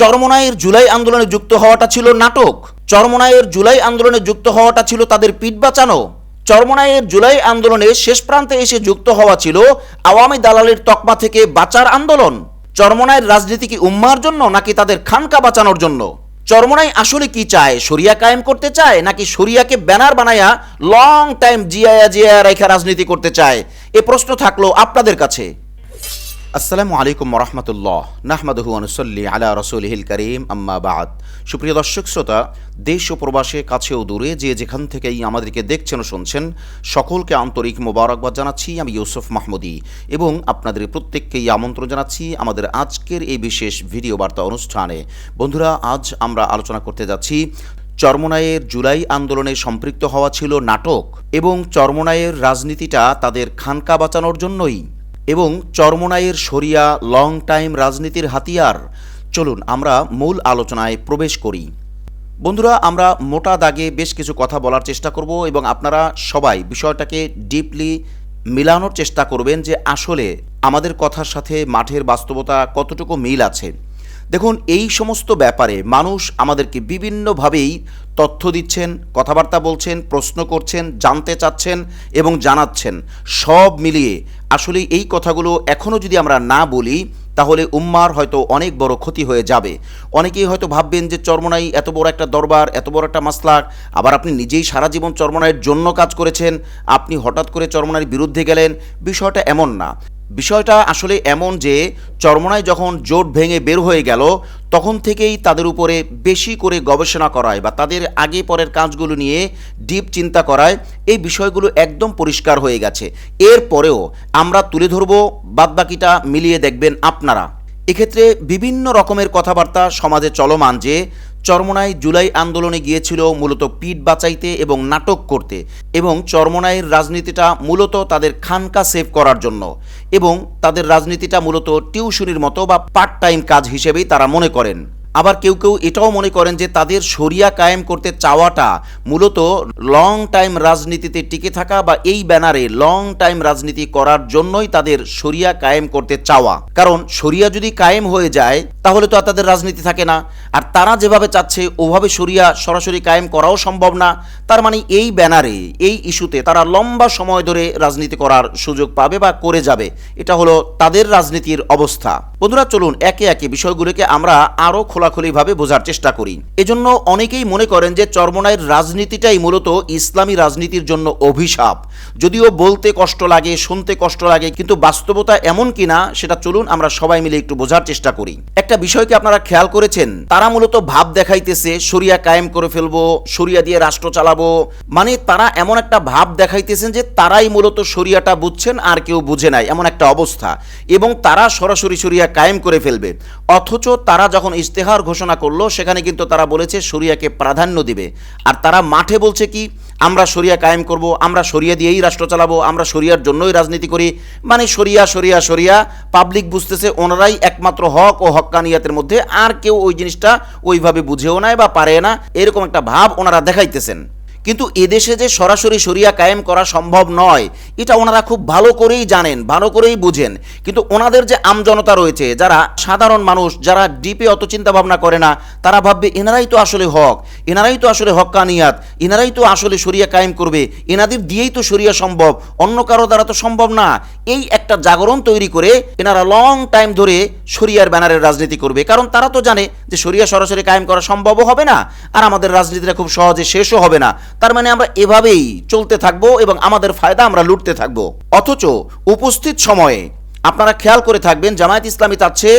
চরমনায়ের জুলাই আন্দোলনে যুক্ত হওয়াটা ছিল নাটক। চরমনায়ের জুলাই আন্দোলনে যুক্ত হওয়াটা ছিল তাদের পিঠ বাঁচানো। চরমনায়ের জুলাই আন্দোলনে শেষ প্রান্তে এসে যুক্ত হওয়া ছিল আওয়ামী দালালের তকমা থেকে বাঁচার আন্দোলন। চরমনায়ের রাজনীতি কি উম্মার জন্য নাকি তাদের খানকা বাঁচানোর জন্য? চরমনাই আসলে কি চায়, শরিয়া কায়েম করতে চায়, নাকি শরিয়াকে ব্যানার বানায়া লং টাইম জিয়ায়া জিয়ায়া রেখা রাজনীতি করতে চায়? এ প্রশ্ন থাকল আপনাদের কাছে। আসসালামু আলাইকুম রহমতুল্লাহ। নাহমাদহু আনুসল্লি আলা রসুলহিল করিম, আম্মা বাদ। সুপ্রিয় দর্শক, শ্রোতা, দেশ ও প্রবাসে, কাছে ও দূরে যে যেখান থেকেই আমাদেরকে দেখছেন ও শুনছেন, সকলকে আন্তরিক মোবারকবাদ জানাচ্ছি। আমি ইউসুফ মাহমুদি এবং আপনাদের প্রত্যেককেই আমন্ত্রণ জানাচ্ছি আমাদের আজকের এই বিশেষ ভিডিও বার্তা অনুষ্ঠানে। বন্ধুরা, আজ আমরা আলোচনা করতে যাচ্ছি চরমনায়ের জুলাই আন্দোলনে সম্পৃক্ত হওয়া ছিল নাটক এবং চরমনায়ের রাজনীতিটা তাদের খানকা বাঁচানোর জন্যই। এবং চরমোনাইয়ের সরিয়া লং টাইম রাজনীতির হাতিয়ার। চলুন আমরা মূল আলোচনায় প্রবেশ করি। বন্ধুরা, আমরা মোটা দাগে বেশ কিছু কথা বলার চেষ্টা করব এবং আপনারা সবাই বিষয়টাকে ডিপলি মিলানোর চেষ্টা করবেন যে আসলে আমাদের কথার সাথে মাঠের বাস্তবতা কতটুকু মিল আছে। দেখুন, এই সমস্ত ব্যাপারে মানুষ আমাদেরকে বিভিন্নভাবেই তথ্য দিচ্ছেন, কথাবার্তা বলছেন, প্রশ্ন করছেন, জানতে চাচ্ছেন এবং জানাচ্ছেন। সব মিলিয়ে আসলে এই কথাগুলো এখনও যদি আমরা না বলি, তাহলে উম্মার হয়তো অনেক বড় ক্ষতি হয়ে যাবে। অনেকেই হয়তো ভাববেন যে চর্মনাই এত বড় একটা দরবার, এত বড় একটা মাসলাক, আবার আপনি নিজেই সারা জীবন চর্মনাইয়ের জন্য কাজ করেছেন, আপনি হঠাৎ করে চর্মনাইয়ের বিরুদ্ধে গেলেন, বিষয়টা এমন না। বিষয়টা আসলে এমন যে চরমনায় যখন জোট ভেঙে বের হয়ে গেল, তখন থেকেই তাদের উপরে বেশি করে গবেষণা করায় বা তাদের আগে পরের কাজগুলো নিয়ে ডিপ চিন্তা করায়। এই বিষয়গুলো একদম পরিষ্কার হয়ে গেছে। এরপরেও আমরা তুলে ধরবো, বাদবাকিটা মিলিয়ে দেখবেন আপনারা। এক্ষেত্রে বিভিন্ন রকমের কথাবার্তা সমাজে চলমান যে চরমনাই জুলাই আন্দোলনে গিয়েছিল মূলত পিঠ বাঁচাইতে এবং নাটক করতে এবং চরমনায়ের রাজনীতিটা মূলত তাদের খানকা সেভ করার জন্য এবং তাদের রাজনীতিটা মূলত টিউশনির মতো বা পার্ট টাইম কাজ হিসেবেই তারা মনে করেন। আবার কেউ কেউ এটাও মনে করেন যে তাদের শরিয়া কায়েম করতে চাওয়াটা মূলত লং টাইম রাজনীতিতে টিকে থাকা বা এই ব্যানারে লং টাইম রাজনীতি করার জন্যই তাদের শরিয়া কায়েম করতে চাওয়া। কারণ শরিয়া যদি কায়েম হয়ে যায়, তাহলে তো আর তাদের রাজনীতি থাকে না। আর তারা যেভাবে চাচ্ছে, ওভাবে শরিয়া সরাসরি কায়েম করাও সম্ভব না। তার মানে এই ব্যানারে, এই ইস্যুতে তারা লম্বা সময় ধরে রাজনীতি করার সুযোগ পাবে বা করে যাবে। এটা হলো তাদের রাজনীতির অবস্থা। বন্ধুরা, চলুন একে একে বিষয়গুলোকে আমরা আরও খোলাখুলিভাবে বোঝার চেষ্টা করি। এজন্য অনেকেই মনে করেন যে চরমনায়ের রাজনীতিটাই মূলত ইসলামী রাজনীতির জন্য অভিশাপ। যদিও বলতে কষ্ট লাগে, শুনতে কষ্ট লাগে, কিন্তু বাস্তবতা এমন কিনা সেটা চলুন আমরা সবাই মিলে একটু বোঝার চেষ্টা করি। একটা বিষয়কে আপনারা খেয়াল করেছেন? তারা মূলত ভাব দেখাইতেছে, শরিয়া কায়েম করে ফেলব সরিয়া দিয়ে রাষ্ট্র চালাবো। মানে তারা এমন একটা ভাব দেখাইতেছেন যে তারাই মূলত সরিয়াটা বুঝছেন আর কেউ বুঝে নাই, এমন একটা অবস্থা। এবং তারা সরাসরি শরিয়া কায়েম করে ফেলবে। অথচ তারা যখন ইশতেহার ঘোষণা করল, সেখানে কিন্তু তারা বলেছে শরিয়াকে প্রাধান্য দিবে। আর তারা মাঠে বলছে কি, আমরা শরিয়া কায়েম করব, আমরা শরিয়া দিয়েই রাষ্ট্র চালাবো, আমরা শরিয়ার জন্যই রাজনীতি করি। মানে শরিয়া শরিয়া শরিয়া পাবলিক বুঝতেছে ওনারাই একমাত্র হক ও হক্কানিয়াতের মধ্যে। আর কেউ ওই জিনিসটা ওইভাবে বুঝেও নেয় বা পারে না। এরকম একটা ভাব ওনারা দেখাইতেছেন। কিন্তু এদেশে যে সরাসরি শরিয়া কায়েম করা সম্ভব নয়, এটা ওনারা খুব ভালো করেই জানেন, ভালো করেই বুঝেন। কিন্তু ওনাদের যে আমজনতা রয়েছে, যারা সাধারণ মানুষ, যারা ডিপে অত চিন্তা ভাবনা করে না, তারা ভাববে, এনারাই তো আসলে হক, এনারাই তো আসলে হক্কানিয়াত এনারাই তো আসলে শরিয়া কায়েম করবে, এনাদের দিয়েই তো শরিয়া সম্ভব, অন্য কারও দ্বারা তো সম্ভব না। এই একটা জাগরণ তৈরি করে এনারা লং টাইম ধরে শরিয়ার ব্যানারের রাজনীতি করবে। কারণ তারা তো জানে যে শরিয়া সরাসরি কায়েম করা সম্ভবও হবে না, আর আমাদের রাজনীতিটা খুব সহজে শেষও হবে না। তার মানে আমরা এভাবেই চলতে থাকব এবং আমাদের ফায়দা আমরা লুটতে থাকব। অথচ উপস্থিত সময়ে আপনারা খেয়াল করে থাকবেন, জামায়াত ইসলামী চাচ্ছে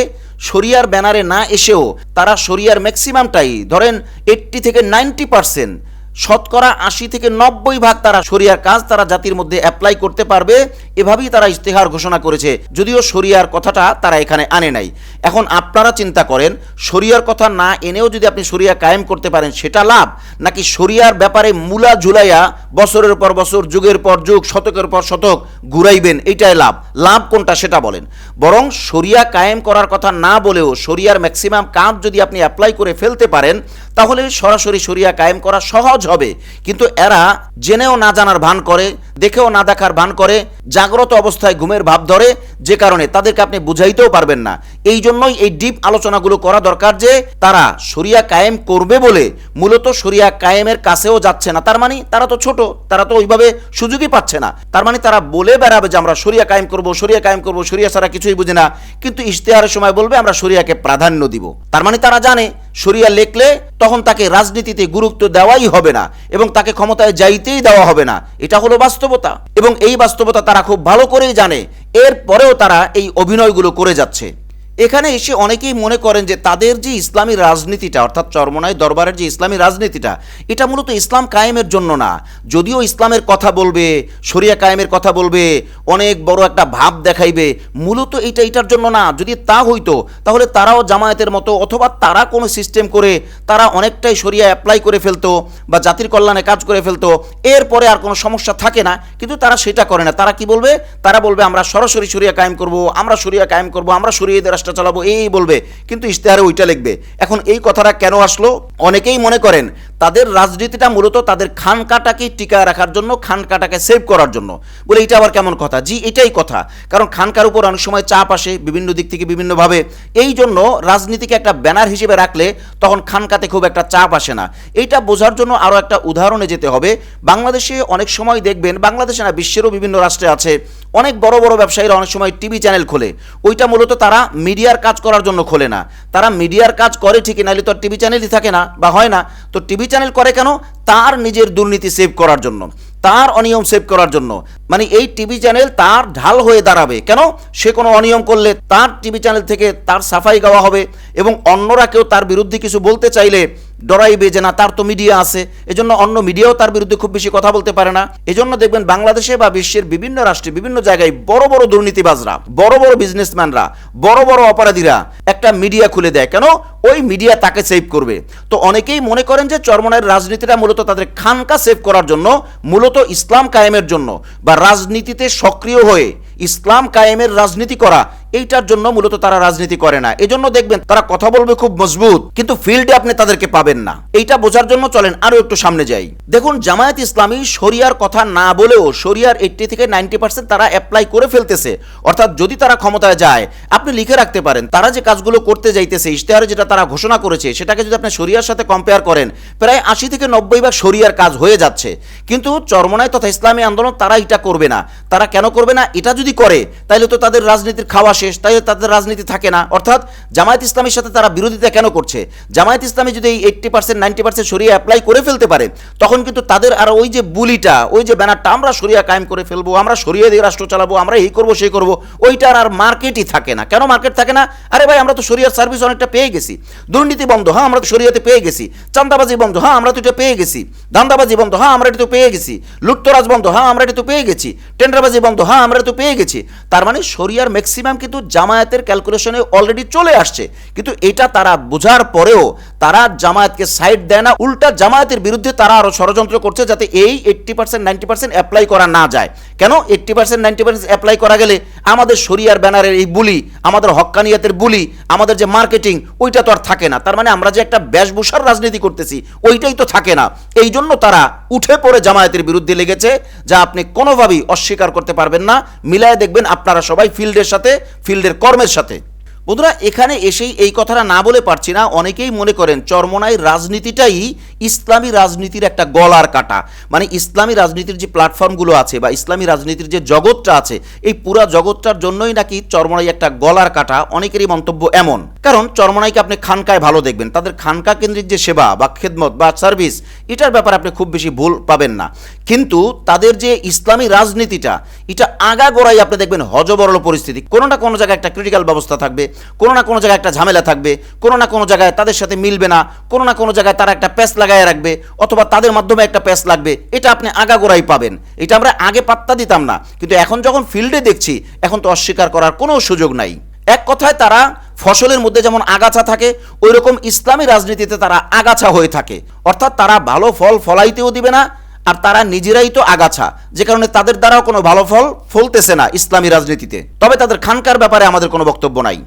শরিয়ার ব্যানারে না এসেও তারা শরিয়ার ম্যাক্সিমামটাই ধরেন এইট্টি থেকে নাইনটি পার্সেন্ট শতকরা আশি থেকে নব্বই ভাগ তারা শরিয়ার কাজ তারা জাতির মধ্যে অ্যাপ্লাই করতে পারবে, এভাবেই তারা ইশতেহার ঘোষণা করেছে। যদিও শরিয়ার কথাটা তারা এখানে আনে নাই। এখন আপনারা চিন্তা করেন, শরিয়ার কথা না এনেও যদি আপনি শরিয়া কায়েম করতে পারেন, সেটা লাভ? নাকি শরিয়ার ব্যাপারে মূলা ঝুলাইয়া বছরের পর বছর, যুগের পর যুগ, শতকের পর শতক ঘুরাইবেন এইটাই লাভ। লাভ কোনটা সেটা বলেন। বরং শরিয়া কায়েম করার কথা না বলেও, শরিয়ার ম্যাক্সিমাম কাজ যদি আপনি অ্যাপ্লাই করে ফেলতে পারেন তাহলে সরাসরি শরিয়া কায়েম করা সহজ হবে। কিন্তু এরা জেনেও না জানার ভান করে, দেখেও না দেখার ভান করে, জাগ্রত অবস্থায় ঘুমের ভাব ধরে, যে কারণে তাদেরকে আপনি বুঝাইতেও পারবেন না। এই জন্যই এই ডিপ আলোচনাগুলো করা দরকার যে, তারা শরিয়া কায়েম করবে বলে মূলত শরিয়া কায়েমের কাছেও যাচ্ছে না। তার মানে তারা তো ছোট, তারা তো ওইভাবে সুযোগই পাচ্ছে না। তার মানে তারা বলে বেড়াবে যে, আমরা শরিয়া কায়েম করব, শরিয়া কায়েম করব, শরিয়া ছাড়া কিছুই বুঝে না। কিন্তু ইশতেহারের সময় বলবে, আমরা শরিয়াকে প্রাধান্য দিব। তার মানে তারা জানে শরিয়া লেখলে তখন তাকে রাজনীতিতে গুরুত্ব দেওয়াই হবে না এবং তাকে ক্ষমতায় যাইতেই দেওয়া হবে না। এটা হলো বাস্তবতা। এবং এই বাস্তবতা তারা খুব ভালো করেই জানে। এর পরেও তারা এই অভিনয়গুলো করে যাচ্ছে। এখানে এসে অনেকেই মনে করেন যে তাদের যে ইসলামী রাজনীতিটা, অর্থাৎ চরমনায় দরবারের যে ইসলামী রাজনীতিটা, এটা মূলত ইসলাম কায়েমের জন্য না। যদিও ইসলামের কথা বলবে, শরিয়া কায়েমের কথা বলবে, অনেক বড় একটা ভাব দেখাইবে, মূলত এটা এটার জন্য না। যদি তা হইতো, তাহলে তারাও জামায়াতের মতো, অথবা তারা কোনো সিস্টেম করে, তারা অনেকটাই শরিয়া অ্যাপ্লাই করে ফেলতো, বা জাতির কল্যাণে কাজ করে ফেলতো, এরপরে আর কোনো সমস্যা থাকে না। কিন্তু তারা সেটা করে না। তারা কি বলবে? তারা বলবে, আমরা সরাসরি শরিয়া কায়েম করব, আমরা শরিয়া কায়েম করব, আমরা শরিয়া রাষ্ট্র চালাবো, এই বলবে। কিন্তু ইশতেহারে ওইটা লিখবে। এখন এই কথাটা কেন আসলো? অনেকেই মনে করেন তাদের রাজনীতিটা মূলত তাদের খানকাটাকে টিকায় রাখার জন্য খানকাটাকে সেভ করার জন্য। বলে এটা আবার কেমন কথা? জি, এটাই কথা। কারণ খানকার উপর অনেক সময় চাপ আসে, বিভিন্ন দিক থেকে বিভিন্নভাবে। এই জন্য রাজনীতিকে একটা ব্যানার হিসেবে রাখলে তখন খানকাতে খুব একটা চাপ আসে না। এইটা বোঝার জন্য আরও একটা উদাহরণে যেতে হবে। বাংলাদেশে অনেক সময় দেখবেন, বাংলাদেশে না বিশ্বেরও বিভিন্ন রাষ্ট্রে আছে। অনেক বড় বড় ব্যবসায়ীরা অনেক সময় টিভি চ্যানেল খোলে। ওইটা মূলত তারা মিডিয়ার কাজ করার জন্য খোলে না। তারা মিডিয়ার কাজ করে ঠিকই নাহলে তো টিভি চ্যানেলই থাকে না বা হয় না। তো টিভি চ্যানেল করে কেন? তার নিজের দুর্নীতি সেভ করার জন্য। তার অনিয়ম সেভ করার জন্য। মানে এই টিভি চ্যানেল তার ঢাল হয়ে দাঁড়াবে। কেন? সে কোনো অনিয়ম করলে তার টিভি চ্যানেল থেকে তার সাফাই গাওয়া হবে এবং অন্যরা কেউ তার বিরুদ্ধে কিছু বলতে চাইলে ডরাইবে যে না, তার তো মিডিয়া আছে। এজন্য অন্য মিডিয়াও তার বিরুদ্ধে খুব বেশি কথা বলতে পারে না। এজন্য দেখবেন বাংলাদেশে বা বিশ্বের বিভিন্ন রাষ্ট্রে, বিভিন্ন জায়গায় বড় বড় দুর্নীতিবাজরা, বড় বড় বিজনেসম্যানরা বড় বড় অপরাধীরা একটা মিডিয়া খুলে দেয়। কেন? ওই মিডিয়া তাকে সেভ করবে। তো অনেকেই মনে করেন যে চরমনের রাজনীতিটা মূলত তাদের খানকা সেভ করার জন্য, মূলত ইসলাম কায়েমের জন্য বা রাজনীতিতে সক্রিয় হয়ে ইসলাম কায়েমের রাজনীতি করা এইটার জন্য মূলত তারা রাজনীতি করে না। এজন্য দেখবেন তারা কথা বলবে খুব মজবুত, কিন্তু ফিল্ডে আপনি তাদেরকে পাবেন না। এইটা বোঝার জন্য চলেন আরও একটু সামনে যাই। দেখুন, জামায়াত ইসলামী শরিয়ার কথা না বলেও শরিয়ার এইটটি থেকে নাইনটি পার্সেন্ট তারা অ্যাপ্লাই করে ফেলতেছে। অর্থাৎ যদি তারা ক্ষমতায় যায়, আপনি লিখে রাখতে পারেন, তারা যে কাজগুলো করতে যাইতেছে, ইশতেহারে যেটা তারা ঘোষণা করেছে, সেটাকে যদি আপনি শরিয়ার সাথে কম্পেয়ার করেন, প্রায় আশি থেকে নব্বই ভাগ শরিয়ার কাজ হয়ে যাচ্ছে। কিন্তু চরমনায় তথা ইসলামী আন্দোলন তারা এটা করবে না। তারা কেন করবে না? এটা যদি করে তাহলে তো তাদের রাজনীতির খাওয়া শেষ তাহলে তাদের রাজনীতি থাকে না। অর্থাৎ জামায়াত ইসলামের সাথে তারা বিরোধিতা কেন করছে? জামায়াত ইসলামী যদি এই এইট্টি পার্সেন্ট নাইনটি পার্সেন্ট সরিয়ে অ্যাপ্লাই করে ফেলতে পারে, তখন কিন্তু তাদের আর ওই যে বুলিটা, ওই যে ব্যানারটা, আমরা সরিয়া কায়েম করে ফেলব, আমরা সরিয়ে দিয়ে রাষ্ট্র চালাবো, আমরা এই করব, সেই করব, ওইটার আর মার্কেটই থাকে না। কেন মার্কেট থাকে না? আরে ভাই, আমরা তো সরিয়ার সার্ভিস অনেকটা পেয়ে গেছি। দুর্নীতি বন্ধ হ্যাঁ আমরা তো সরিয়াতে পেয়ে গেছি। চান্দাবাজি বন্ধ হ্যাঁ আমরা তো এটা পেয়ে গেছি। ধান্দাবাজি বন্ধ হ্যাঁ আমরা এটা তো পেয়ে গেছি। লুটতরাজ বন্ধ হ্যাঁ আমরা এটা তো পেয়ে গেছি। টেন্ডারবাজি বন্ধ হ্যাঁ আমরা তো পেয়ে গেছি। তার মানে শরিয়ার ম্যাক্সিমাম কিন্তু জামায়াতের ক্যালকুলেশনে অলরেডি চলে আসছে। কিন্তু এটা তারা বোঝার পরেও তারা জামায়াতকে সাইড দেয় না, উল্টা জামায়াতের বিরুদ্ধে তারা আরও ষড়যন্ত্র করছে যাতে এই eighty percent ninety percent apply করা না যায়। কেন? Eighty percent ninety percent apply করা গেলে আমাদের শরিয়ার ব্যানারের এই বুলি, আমাদের হক্কানিয়াতের বুলি, আমাদের যে মার্কেটিং, ওইটা তো আর থাকে না। তার মানে আমরা যে একটা বেশভূষার রাজনীতি করতেছি, ওইটাই তো থাকে না। এই জন্য তারা উঠে পড়ে জামায়াতের বিরুদ্ধে লেগেছে, যা আপনি কোনোভাবেই অস্বীকার করতে পারবেন না। মিলায় দেখবেন আপনারা সবাই ফিল্ডের সাথে, ফিল্ডের কর্মের সাথে। বন্ধুরা, এখানে এসেই এই কথাটা না বলে পারছি না। অনেকেই মনে করেন চরমনাই রাজনীতিটাই ইসলামী রাজনীতির একটা গলার কাটা। মানে ইসলামী রাজনীতির যে প্ল্যাটফর্মগুলো আছে বা ইসলামী রাজনীতির যে জগৎটা আছে, এই পুরা জগৎটার জন্যই নাকি চরমনাই একটা গলার কাটা অনেকেরই মন্তব্য এমন। কারণ চরমনাইকে আপনি খানকায় ভালো দেখবেন। তাদের খানকা কেন্দ্রিক যে সেবা বা খেদমত বা সার্ভিস, এটার ব্যাপারে আপনি খুব বেশি ভুল পাবেন না। কিন্তু তাদের যে ইসলামী রাজনীতিটা, এটা আগাগোড়াই আপনি দেখবেন হজবরল পরিস্থিতি। কোনো না কোনো জায়গায় একটা ক্রিটিক্যাল ব্যবস্থা থাকবে, কোনো না কোনো জায়গায় একটা ঝামেলা থাকবে, কোনো না কোনো জায়গায় তাদের সাথে মিলবে না, কোনো না কোনো জায়গায় তারা একটা প্যাস লাগায় রাখবে অথবা তাদের মাধ্যমে একটা প্যাস লাগবে, এটা আপনি আগাগোড়াই পাবেন। এটা আমরা আগে পাত্তা দিতাম না, কিন্তু এখন যখন ফিল্ডে দেখছি, এখন তো অস্বীকার করার কোনো সুযোগ নাই। এক কথায় তারা ফসলের মধ্যে যেমন আগাছা থাকে ওই রকম ইসলামী রাজনীতিতে তারা আগাছা হয়ে থাকে। অর্থাৎ তারা ভালো ফল ফলাইতেও দিবে না, আর তারা নিজেরাই তো আগাছা, যে কারণে তাদের দ্বারাও কোনো ভালো ফল ফলতেছে না ইসলামী রাজনীতিতে। তবে তাদের খানকার ব্যাপারে আমাদের কোনো বক্তব্য নাই।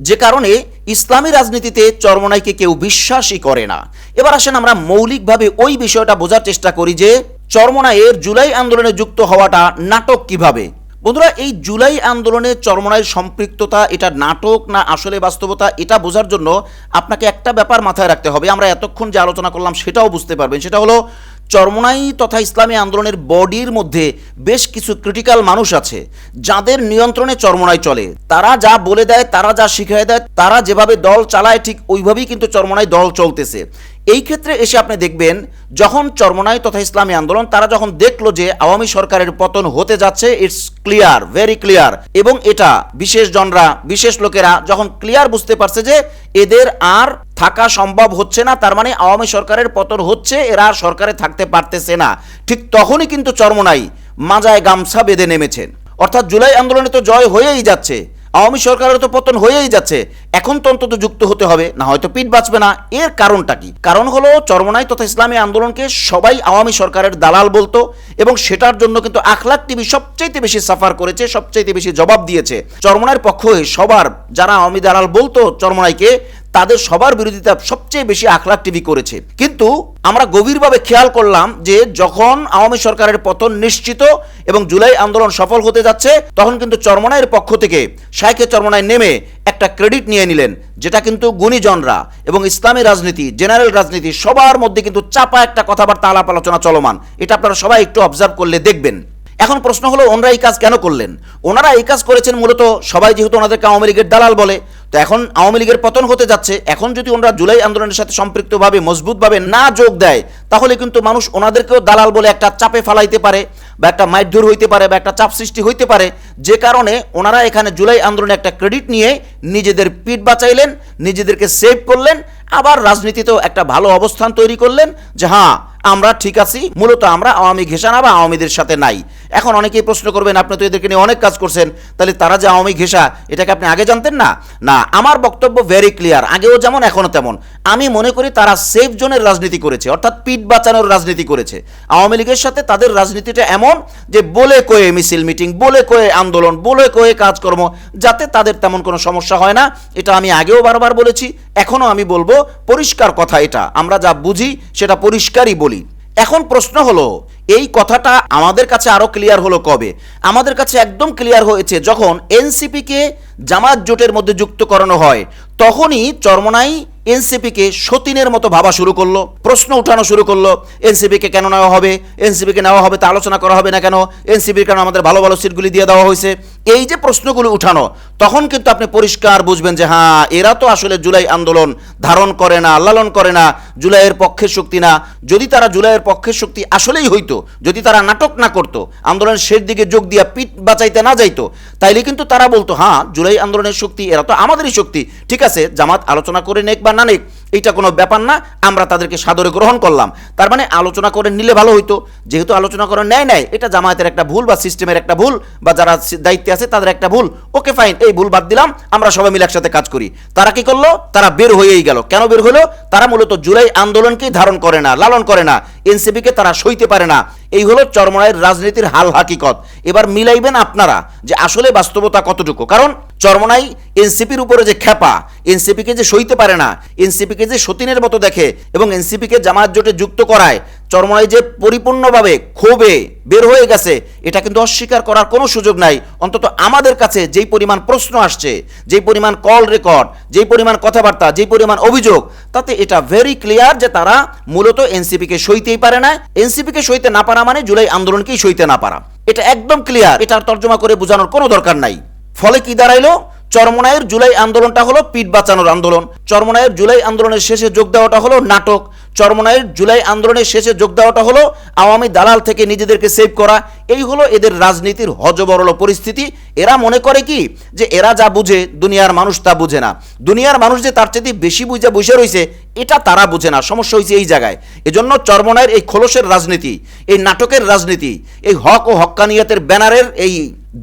যে কারণে ইসলামী রাজনীতিতে চরমনাইকে কেউ বিশ্বাসই করে না। এবার আসেন আমরা মৌলিকভাবে ওই বিষয়টা বোঝার চেষ্টা করি যে চরমনাইয়ের জুলাই আন্দোলনে যুক্ত হওয়াটা নাটক কীভাবে? বন্ধুরা, এই জুলাই আন্দোলনে চরমনাইয়ের সম্পৃক্ততা, এটা নাটক না আসলে বাস্তবতা, এটা বোঝার জন্য আপনাকে একটা ব্যাপার মাথায় রাখতে হবে। আমরা এতক্ষণ যে আলোচনা করলাম সেটাও বুঝতে পারবেন। সেটা হলো চরমনাই তথা ইসলামী আন্দোলনের বডির মধ্যে বেশ কিছু ক্রিটিক্যাল মানুষ আছে, যাদের নিয়ন্ত্রণে চরমোনাই চলে। তারা যা বলে দেয়, তারা যা শিখিয়ে দেয়, তারা যেভাবে দল চালায় ঠিক ওইভাবেই কিন্তু চরমোনাই দল চলতেছে। এই ক্ষেত্রে এসে আপনি দেখবেন, যখন চরমনাই তথা ইসলামী আন্দোলন, তারা যখন দেখল যে আওয়ামী সরকারের পতন হতে যাচ্ছে ইটস ক্লিয়ার ভেরি ক্লিয়ার এবং এটা বিশেষ জনরা, বিশেষ লোকেরা যখন ক্লিয়ার বুঝতে পারছে যে এদের আর থাকা সম্ভব হচ্ছে না, তার মানে আওয়ামী সরকারের পতন হচ্ছে, এরা আর সরকারে থাকতে পারতেছে না। ঠিক তখনই কিন্তু চরমনাই মাজায় গামছা বেঁধে নেমেছেন। অর্থাৎ জুলাই আন্দোলনে তো জয় হয়েই যাচ্ছে, আওয়ামী সরকারের তো পতন হয়েই যাচ্ছে। এখন তো অন্তত যুক্ত হতে হবে, না হয়তো পিঠ বাঁচবে না। এর কারণটা কি? কারণ হলো চরমনাই তথা ইসলামী আন্দোলনকে সবাই আওয়ামী সরকারের দালাল বলতো এবং সেটার জন্য কিন্তু আখলাক টিভি সবচাইতে বেশি সাফার করেছে, সবচাইতে বেশি জবাব দিয়েছে। চরমনাইয়ের পক্ষ হয়ে সবার যারা আওয়ামী দালাল বলতো চরমনাইকে, তাদের সবার বিরোধিতা সবচেয়ে বেশি আখলাক টিভি করেছে। কিন্তু আমরা গভীরভাবে খেয়াল করলাম যে যখন আওয়ামী সরকারের পতন নিশ্চিত এবং জুলাই আন্দোলন সফল হতে যাচ্ছে, তখন কিন্তু চরমনাইয়ের পক্ষ থেকে শাইখে চরমনায় নেমে একটা ক্রেডিট নিয়ে নিলেন, যেটা কিন্তু গুণীজনরা এবং ইসলামী রাজনীতি, জেনারেল রাজনীতি সবার মধ্যে কিন্তু চাপা একটা কথাবার্তা আলাপ আলোচনা চলমান। এটা আপনারা সবাই একটু অবজার্ভ করলে দেখবেন। এখন প্রশ্ন হলো, ওনারা এই কাজ কেন করলেন? ওনারা এই কাজ করেছেন মূলত সবাই যেহেতু ওনাদেরকে আওয়ামী লীগের দালাল বলে তো এখন আওয়ামী লীগের পতন হতে যাচ্ছে। এখন যদি ওনারা জুলাই আন্দোলনের সাথে সম্পৃক্তভাবে, মজবুতভাবে না যোগ দেয়, তাহলে কিন্তু মানুষ ওনাদেরকেও দালাল বলে একটা চাপে ফালাইতে পারে বা একটা মাইধুর হইতে পারে বা একটা চাপ সৃষ্টি হইতে পারে। যে কারণে ওনারা এখানে জুলাই আন্দোলনে একটা ক্রেডিট নিয়ে নিজেদের পিঠ বাঁচাইলেন, নিজেদেরকে সেভ করলেন, আবার রাজনীতিতেও একটা ভালো অবস্থান তৈরি করলেন যে হ্যাঁ আমরা ঠিক আছি, মূলত আমরা আওয়ামী ঘেষানা বা আওয়ামীদের সাথে নাই। এখন অনেকেই প্রশ্ন করবেন, আপনি তো এদেরকে নিয়ে অনেক কাজ করছেন, তাহলে তারা যে আওয়ামী ঘেষা, এটাকে আপনি আগে জানতেন না? না, আমার বক্তব্য ভেরি ক্লিয়ার আগেও যেমন, এখনও তেমন। আমি মনে করি তারা সেফ জোনের রাজনীতি করেছে, অর্থাৎ পিঠ বাঁচানোর রাজনীতি করেছে। আওয়ামী লীগের সাথে তাদের রাজনীতিটা এমন যে বলে কয়ে মিছিল মিটিং বলে কয়ে আন্দোলন, বলে কয়ে কাজকর্ম, যাতে তাদের তেমন কোনো সমস্যা হয় না। এটা আমি আগেও বারবার বলেছি, এখনও আমি বলব, পরিষ্কার কথা এটা। আমরা যা বুঝি, সেটা পরিষ্কারই বলি। এখন প্রশ্ন হলো, এই কথাটা আমাদের কাছে আরও ক্লিয়ার হলো কবে? আমাদের কাছে একদম ক্লিয়ার হয়েছে, যখন এনসিপিকে জামাত জোটের মধ্যে যুক্ত করানো হয়, তখনই চরমনাই এনসিপিকে সতীনের মতো ভাবা শুরু করল, প্রশ্ন উঠানো শুরু করল এনসিপিকে কেন নেওয়া হবে? এনসিপিকে নেওয়া হবে তা আলোচনা করা হবে না কেন? এনসিপির কেন আমাদের ভালো ভালো সিটগুলি দিয়ে দেওয়া হয়েছে? এই যে প্রশ্নগুলো উঠানো, তখন কিন্তু আপনি পরিষ্কার বুঝবেন যে হ্যাঁ এরা তো আসলে জুলাই আন্দোলন ধারণ করে না, লালন করে না, জুলাইয়ের পক্ষের শক্তি না। যদি তারা জুলাইয়ের পক্ষের শক্তি আসলেই হইতো, যদি তারা নাটক না করতো, আন্দোলনের শেষ দিকে যোগ দিয়া পিঠ বাঁচাইতে না যাইতো, তাইলে কিন্তু তারা বলতো হ্যাঁ জুলাই আন্দোলনের শক্তি, এরা তো আমাদেরই শক্তি। ঠিক আছে, জামাত আলোচনা করে নেক বা না নেক এইটা কোনো ব্যাপার না, আমরা তাদেরকে সাদরে গ্রহণ করলাম। তার মানে আলোচনা করে নিলে ভালো হইতো। যেহেতু আলোচনা করে নেয় নেয় এটা জামায়াতের একটা ভুল বা সিস্টেমের একটা ভুল বা যারা দায়িত্বে আছে তাদের একটা ভুল। ওকে, ফাইন, এই ভুল বাদ দিলাম, আমরা সবাই মিলে একসাথে কাজ করি। তারা কি করল? তারা বের হয়েই গেল। কেন বের হলো? তারা মূলত জুলাই আন্দোলনকেই ধারণ করে না, লালন করে না। এনসিপিকে তারা সইতে পারে না। এই হলো চরমনায়ের রাজনীতির হাল হাকিকত এবার মিলাইবেন আপনারা যে আসলে বাস্তবতা কতটুকু? কারণ চরমনাই এনসিপির উপরে যে খেপা এনসিপিকে যে সইতে পারে না, এনসিপিকে যে সতীনের মতো দেখে এবং এনসিপিকে জামাত জোটে যুক্ত করায়, চরমনাই যে পরিপূর্ণভাবে ক্ষোভে বের হয়ে গেছে, এটা কিন্তু অস্বীকার করার কোনো সুযোগ নাই। অন্তত আমাদের কাছে যেই পরিমাণ প্রশ্ন আসছে, যেই পরিমাণ কল রেকর্ড, যেই পরিমাণ কথাবার্তা, যেই পরিমাণ অভিযোগ, তাতে এটা ভেরি ক্লিয়ার যে তারা মূলত এনসিপিকে সইতেই পারে না। এনসিপিকে সইতে না পারা মানে জুলাই আন্দোলনকেই সইতে না পারা। এটা একদম ক্লিয়ার এটার তর্জমা করে বোঝানোর কোনো দরকার নাই। ফলে কি দাঁড়াইলো? চরমনায়ের জুলাই আন্দোলনটা হলো পিঠ বাঁচানোর আন্দোলন। চরমনায়ের জুলাই আন্দোলনের শেষে যোগ দেওয়াটা হলো নাটক। চরমনায়ের জুলাই আন্দোলনের শেষে যোগ দেওয়াটা হলো আওয়ামী দালাল থেকে নিজেদেরকে সেভ করা। এই হলো এদের রাজনীতির হজবরল পরিস্থিতি। এরা মনে করে কি? যে এরা যা বুঝে, দুনিয়ার মানুষ তা বুঝে না। দুনিয়ার মানুষ যে তার চেয়ে বেশি বুঝে বসে রয়েছে এটা তারা বুঝে না। সমস্যা হয়েছে এই জায়গায়। এজন্য চরমনায়ের এই খোলসের রাজনীতি, এই নাটকের রাজনীতি, এই হক ও হক্কানিয়াতের ব্যানারের এই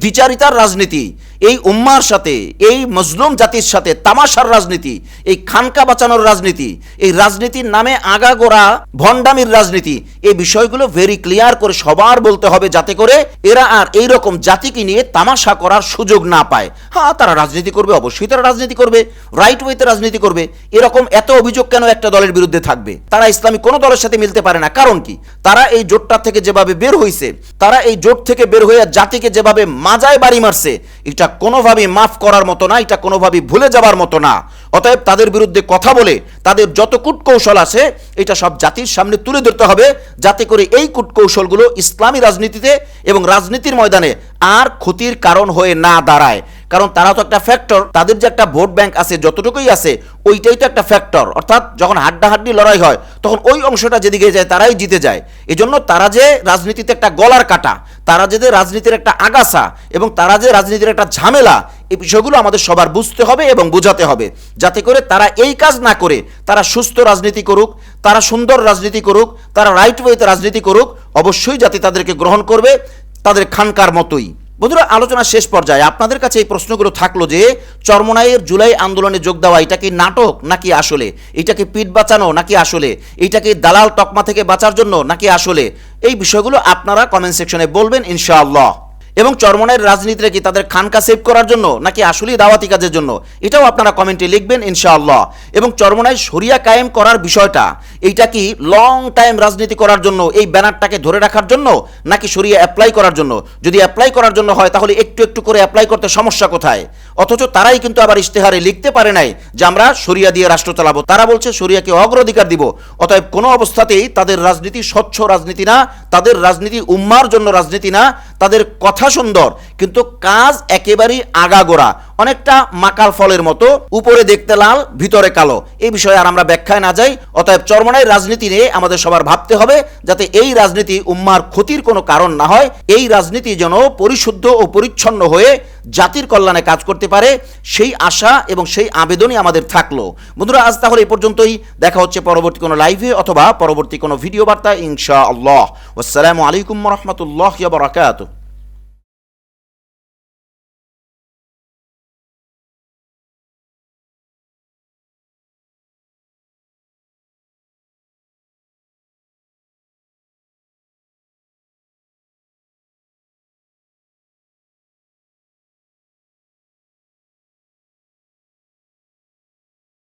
দ্বিচারিতার রাজনীতি এই উম্মার সাথে, এই মজলুম জাতির সাথে তামাশার রাজনীতি, এই খানকা বাঁচানোর রাজনীতি, এই রাজনীতির নামে আগাগোড়া ভণ্ডামির রাজনীতি, এই বিষয়গুলো ভেরি ক্লিয়ার করে সবার বলতে হবে যাতে করে এরা আর এই রকম জাতিকে নিয়ে তামাশা করার সুযোগ না পায়। হ্যাঁ তারা রাজনীতি করবে, অবশ্যই তারা রাজনীতি করবে রাইট ওয়েতে রাজনীতি করবে, এরকম এত অভিযোগ কেন একটা দলের বিরুদ্ধে থাকবে? তারা ইসলামী কোনো দলের সাথে মিলতে পারে না, কারণ কি? তারা এই জোটটা থেকে যেভাবে বের হয়েছে তারা এই জোট থেকে বের হয়ে জাতিকে যেভাবে মাজায় বাড়ি মারছে, এটা কোনোভাবেই মাফ করার মতো না, এটা কোনোভাবেই ভুলে যাবার মতো না। অতএব তাদের বিরুদ্ধে কথা বলে, তাদের যত কূটকৌশল আছে, এটা সব জাতির সামনে তুলে ধরতে হবে, যাতে করে এই কূটকৌশলগুলো ইসলামী রাজনীতিতে এবং রাজনীতির ময়দানে আর ক্ষতির কারণ হয়ে না দাঁড়ায়। কারণ তারা তো একটা ফ্যাক্টর তাদের যে একটা ভোট ব্যাংক আছে, যতটুকুই আছে, ওইটাই তো একটা ফ্যাক্টর অর্থাৎ যখন হাড্ডাহাড্ডি লড়াই হয়, তখন ওই অংশটা যেদিকে যায়, তারাই জিতে যায়। এজন্য তারা যে রাজনীতিতে একটা গলার কাটা, তারা যে রাজনীতির একটা আগাছা এবং তারা যে রাজনীতির একটা ঝামেলা, এই বিষয়গুলো আমাদের সবার বুঝতে হবে এবং বোঝাতে হবে। যাতে করে তারা এই কাজ না করে, তারা সুস্থ রাজনীতি করুক, তারা সুন্দর রাজনীতি করুক, তারা রাইট ওয়েতে রাজনীতি করুক, অবশ্যই জাতি তাদেরকে গ্রহণ করবে তাদের খানকার মতোই। বন্ধুরা আলোচনা শেষ পর্যায়ে আপনাদের কাছে এই প্রশ্নগুলো থাকল যে, চরমনাইয়ের জুলাই আন্দোলনে যোগ দেওয়া, এটা কি নাটক নাকি আসলে? এটা কি পিঠ বাঁচানো নাকি আসলে? এটা কি দালাল তকমা থেকে বাঁচার জন্য নাকি আসলে? এই বিষয়গুলো আপনারা কমেন্ট সেকশনে বলবেন, ইনশাআল্লাহ। এবং চরমনাইয়ের রাজনীতিটা কি তাদের খানকা সেভ করার জন্য নাকি আসলেই দাওয়াতি কাজের জন্য? এটাও আপনারা কমেন্টে লিখবেন ইনশাআল্লাহ। এবং চরমনাই শরিয়া কায়েম করার বিষয়টা, এইটা কি লং টাইম রাজনীতি করার জন্য, এই ব্যানারটাকে ধরে রাখার জন্য নাকি শরিয়া অ্যাপ্লাই করার জন্য? যদি অ্যাপ্লাই করার জন্য হয়, তাহলে একটু একটু করে অ্যাপ্লাই করতে সমস্যা কোথায়? অথচ তারাই কিন্তু আবার ইশতেহারে লিখতে পারে নাই যে আমরা শরিয়া দিয়ে রাষ্ট্র চালাবো। তারা বলছে শরিয়াকে অগ্রাধিকার দিব। অতএব কোনো অবস্থাতেই তাদের রাজনীতি স্বচ্ছ রাজনীতি না, তাদের রাজনীতি উম্মার জন্য রাজনীতি না, তাদের কথা সুন্দর, কিন্তু কাজ একেবারেই আগাগোড়া, অনেকটা মাকাল ফলের মতো, উপরে দেখতে লাল, ভিতরে কালো। এই বিষয়ে আর আমরা ব্যাখ্যায় না যাই, অতএব চরমনাই রাজনীতি নিয়ে আমাদের সবার ভাবতে হবে, যাতে এই রাজনীতি উম্মার ক্ষতির কোনো কারণ না হয়, এই রাজনীতি যেন পরিশুদ্ধ ও পরিচ্ছন্ন হয়ে জাতির কল্যাণে কাজ করতে পারে, সেই আশা এবং সেই আবেদনই আমাদের থাকল। বন্ধুরা, আজ তাহলে এই পর্যন্তই। দেখা হচ্ছে পরবর্তী কোনো লাইভে অথবা পরবর্তী কোনো ভিডিও বার্তা ইনশা আল্লাহ আসসালামু আলাইকুম রহমতুল্লাহ বারাকাতুহ।